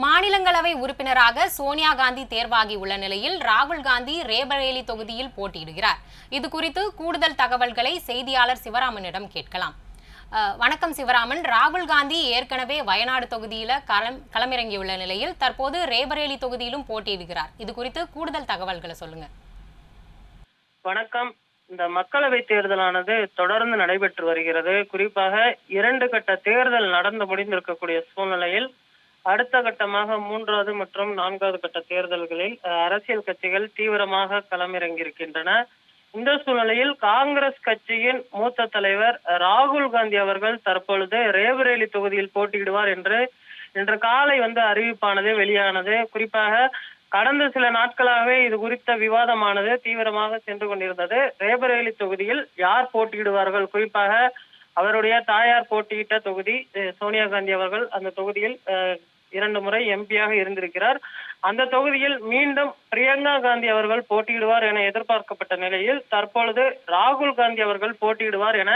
மாநிலங்களவை உறுப்பினராக சோனியா காந்தி தேர்வாகி உள்ள நிலையில் ராகுல் காந்தி ரேபரேலி தொகுதியில் போட்டியிடுகிறார். இது குறித்து கூடுதல் தகவல்களை செய்தியாளர் சிவராமனிடம் கேட்கலாம். வணக்கம் சிவராமன். ராகுல் காந்தி ஏற்கனவே வயநாடு தொகுதியில களம் களமிறங்கியுள்ள நிலையில் தற்போது ரேபரேலி தொகுதியிலும் போட்டியிடுகிறார். இது குறித்து கூடுதல் தகவல்களை சொல்லுங்க. வணக்கம். இந்த மக்களவை தேர்தலானது தொடர்ந்து நடைபெற்று வருகிறது. குறிப்பாக இரண்டு கட்ட தேர்தல் நடந்து முடிந்திருக்கக்கூடிய சூழ்நிலையில் அடுத்த கட்டமாக மூன்றாவது மற்றும் நான்காவது கட்ட தேர்தல்களில் அரசியல் கட்சிகள் தீவிரமாக களமிறங்கியிருக்கின்றன. இந்த சூழ்நிலையில் காங்கிரஸ் கட்சியின் மூத்த தலைவர் ராகுல் காந்தி அவர்கள் தற்பொழுது ரேபரேலி தொகுதியில் போட்டியிடுவார் என்று இன்று காலை வந்து அறிவிப்பானது வெளியானது. குறிப்பாக கடந்த சில நாட்களாகவே இது குறித்த விவாதமானது தீவிரமாக சென்று கொண்டிருந்தது. ரேபரேலி தொகுதியில் யார் போட்டியிடுவார்கள்? குறிப்பாக அவருடைய தாயார் போட்டியிட்ட தொகுதி சோனியா காந்தி அவர்கள் அந்த தொகுதியில் அஹ், இரண்டு முறை எம்பியாக இருந்திருக்கிறார். அந்த தொகுதியில் மீண்டும் பிரியங்கா காந்தி அவர்கள் போட்டியிடுவார் என எதிர்பார்க்கப்பட்ட நிலையில் தற்பொழுது ராகுல் காந்தி அவர்கள் போட்டியிடுவார் என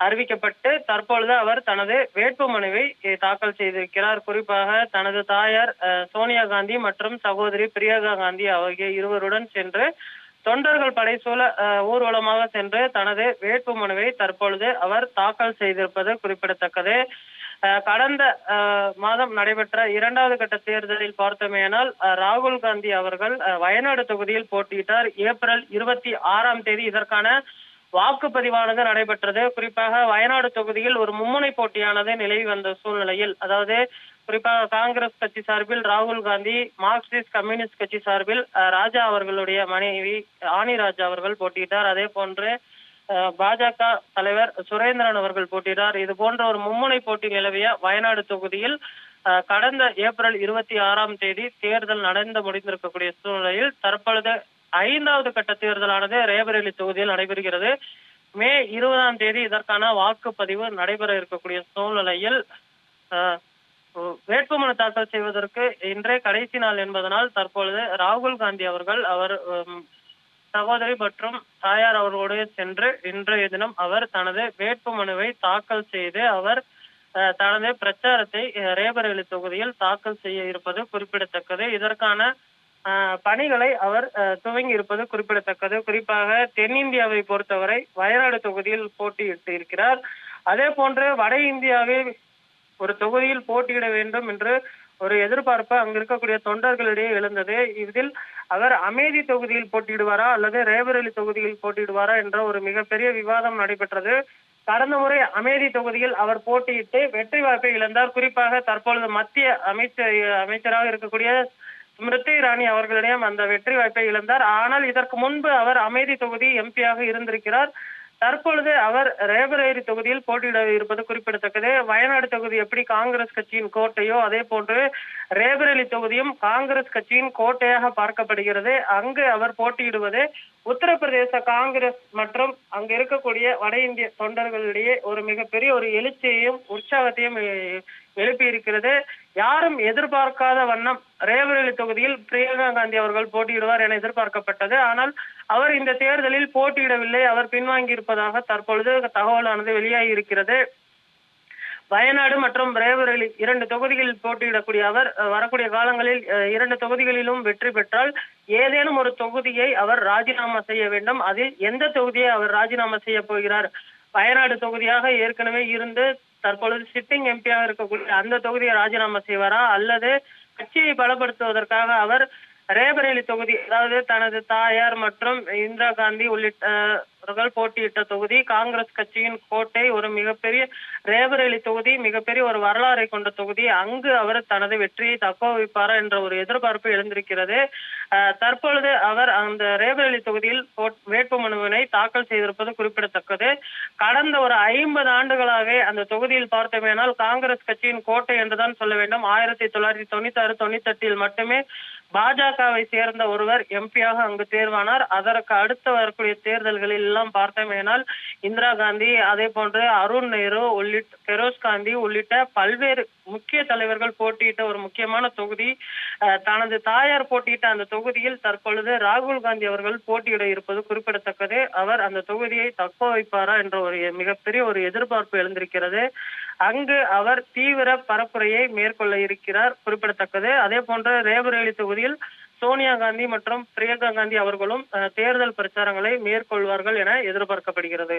அறிவிக்கப்பட்டு தற்பொழுது அவர் தனது வேட்பு மனுவை தாக்கல் செய்திருக்கிறார். குறிப்பாக தனது தாயார் அஹ், சோனியா காந்தி மற்றும் சகோதரி பிரியங்கா காந்தி ஆகிய இருவருடன் சென்று தொண்டர்கள் படைசூழ அஹ், ஊர்வலமாக சென்று தனது வேட்பு மனுவை தற்பொழுது அவர் தாக்கல் செய்திருப்பது குறிப்பிடத்தக்கது. கடந்த மாதம் நடைபெற்ற இரண்டாவது கட்ட தேர்தலில் பார்த்தோமேனால் ராகுல் காந்தி அவர்கள் அஹ், வயநாடு தொகுதியில் போட்டியிட்டார். ஏப்ரல் இருபத்தி ஆறாம் தேதி இதற்கான வாக்குப்பதிவானது நடைபெற்றது. குறிப்பாக வயநாடு தொகுதியில் ஒரு மும்முனை போட்டியானது நிலவி வந்த சூழ்நிலையில் அதாவது குறிப்பாக காங்கிரஸ் கட்சி சார்பில் ராகுல் காந்தி மார்க்சிஸ்ட் கம்யூனிஸ்ட் கட்சி சார்பில் ராஜா அவர்களுடைய மனைவி ஆனி ராஜா அவர்கள் போட்டியிட்டார். அதே போன்று பாஜக தலைவர் சுரேந்திரன் அவர்கள் போட்டியிட்டார். இது போன்ற ஒரு மும்முனை போட்டி நிலவிய வயநாடு தொகுதியில் கடந்த ஏப்ரல் இருபத்தி ஆறாம் தேதி தேர்தல் நடந்து முடிந்திருக்கக்கூடிய சூழ்நிலையில் தற்பொழுது ஐந்தாவது கட்ட தேர்தலானது ரேபரேலி தொகுதியில் நடைபெறுகிறது. மே இருபதாம் தேதி இதற்கான வாக்குப்பதிவு நடைபெற இருக்கக்கூடிய சூழ்நிலையில் வேட்புமனு தாக்கல் செய்வதற்கு இன்றே கடைசி நாள் என்பதனால் தற்பொழுது ராகுல் காந்தி அவர்கள் அவர் உம், சகோதரி மற்றும் தாயார் அவர்களுடைய சென்று இன்றைய தினம் அவர் தனது வேட்பு மனுவை தாக்கல் செய்து அவர் தனது பிரச்சாரத்தை ரேபரேலி தொகுதியில் தாக்கல் செய்ய இருப்பது குறிப்பிடத்தக்கது. இதற்கான பணிகளை அவர் துவங்கி இருப்பது குறிப்பிடத்தக்கது. குறிப்பாக தென்னிந்தியாவை பொறுத்தவரை வயநாடு தொகுதியில் போட்டியிட்டு இருக்கிறார். அதே போன்று வட இந்தியாவில் ஒரு தொகுதியில் போட்டியிட வேண்டும் என்று ஒரு எதிர்பார்ப்பு அங்கு இருக்கக்கூடிய தொண்டர்களிடையே எழுந்தது. இதில் அவர் அமேதி தொகுதியில் போட்டியிடுவாரா அல்லது ரேபரேலி தொகுதியில் போட்டியிடுவாரா என்ற ஒரு மிகப்பெரிய விவாதம் நடைபெற்றது. கடந்த முறை அமேதி தொகுதியில் அவர் போட்டியிட்டு வெற்றி வாய்ப்பை இழந்தார். குறிப்பாக தற்பொழுது மத்திய அமைச்சர் அமைச்சராக இருக்கக்கூடிய ஸ்மிருதி இராணி அவர்களிடம் அந்த வெற்றி வாய்ப்பை இழந்தார். ஆனால் இதற்கு முன்பு அவர் அமைதி தொகுதி எம்பியாக இருந்திருக்கிறார். தற்பொழுது அவர் ரேபரேரி தொகுதியில் போட்டியிட இருப்பது குறிப்பிடத்தக்கது. வயநாடு தொகுதி எப்படி காங்கிரஸ் கட்சியின் கோட்டையோ அதே போன்று ரேபரேலி தொகுதியும் காங்கிரஸ் கட்சியின் கோட்டையாக பார்க்கப்படுகிறது. அங்கு அவர் போட்டியிடுவது உத்தரப்பிரதேச காங்கிரஸ் மற்றும் அங்கு இருக்கக்கூடிய வட இந்திய தொண்டர்களிடையே ஒரு மிகப்பெரிய ஒரு எழுச்சியையும் உற்சாகத்தையும் எழுப்பியிருக்கிறது. யாரும் எதிர்பார்க்காத வண்ணம் ரேபரேலி தொகுதியில் பிரியங்கா காந்தி அவர்கள் போட்டியிடுவார் என எதிர்பார்க்கப்பட்டது. ஆனால் அவர் இந்த தேர்தலில் போட்டியிடவில்லை. அவர் பின்வாங்கி இருப்பதாக தற்பொழுது தகவலானது வெளியாகி இருக்கிறது வயநாடு மற்றும் ரேபரேலி இரண்டு தொகுதிகளில் போட்டியிடக்கூடிய அவர் வரக்கூடிய காலங்களில் அஹ், இரண்டு தொகுதிகளிலும் வெற்றி பெற்றால் ஏதேனும் ஒரு தொகுதியை அவர் ராஜினாமா செய்ய வேண்டும். அதில் எந்த தொகுதியை அவர் ராஜினாமா செய்ய போகிறார்? வயநாடு தொகுதியாக ஏற்கனவே இருந்து தற்பொழுது சிட்டிங் எம்பியாக இருக்கக்கூடிய அந்த தொகுதியை ராஜினாமா செய்வாரா? அல்லது கட்சியை பலப்படுத்துவதற்காக அவர் ரேபரேலி தொகுதி அதாவது தனது தாயார் மற்றும் இந்திரா காந்தி உள்ளிட்டவர்கள் போட்டியிட்ட தொகுதி காங்கிரஸ் கட்சியின் கோட்டை ஒரு மிகப்பெரிய ரேபரேலி தொகுதி மிகப்பெரிய ஒரு வரலாறை கொண்ட தொகுதி. அங்கு அவர் தனது வெற்றியை தக்க வைப்பாரா என்ற ஒரு எதிர்பார்ப்பு எழுந்திருக்கிறது. தற்பொழுது அவர் அந்த ரேபரேலி தொகுதியில் வேட்பு வேட்புமனுவினை தாக்கல் செய்திருப்பது குறிப்பிடத்தக்கது. கடந்த ஒரு ஐம்பது ஆண்டுகளாக அந்த தொகுதியில் பார்த்தோமேனால் காங்கிரஸ் கட்சியின் கோட்டை என்றுதான் சொல்ல வேண்டும். ஆயிரத்தி தொள்ளாயிரத்தி தொண்ணூத்தி ஆறு தொண்ணூத்தி எட்டில் மட்டுமே பாஜகவை சேர்ந்த ஒருவர் எம்பியாக அங்கு தேர்வானார். அதற்கு அடுத்து வரக்கூடிய தேர்தல்களில் எல்லாம் பார்த்தோமேனால் இந்திரா காந்தி அதே போன்று அருண் நேரு உள்ளிட்ட பெரோஸ் காந்தி உள்ளிட்ட பல்வேறு முக்கிய தலைவர்கள் போட்டியிட்ட ஒரு முக்கியமான தொகுதி தனது தாயார் போட்டியிட்ட அந்த தொகுதியில் தற்பொழுது ராகுல் காந்தி அவர்கள் போட்டியிட இருப்பது குறிப்பிடத்தக்கது. அவர் அந்த தொகுதியை தக்க வைப்பாரா என்ற ஒரு மிகப்பெரிய ஒரு எதிர்பார்ப்பு எழுந்திருக்கிறது. அங்கு அவர் தீவிர பரப்புரையை மேற்கொள்ள இருக்கிறார் குறிப்பிடத்தக்கது. அதே போன்று ரேபரேலி தொகுதியில் சோனியா காந்தி மற்றும் பிரியங்கா காந்தி அவர்களும் தேர்தல் பிரச்சாரங்களை மேற்கொள்வார்கள் என எதிர்பார்க்கப்படுகிறது.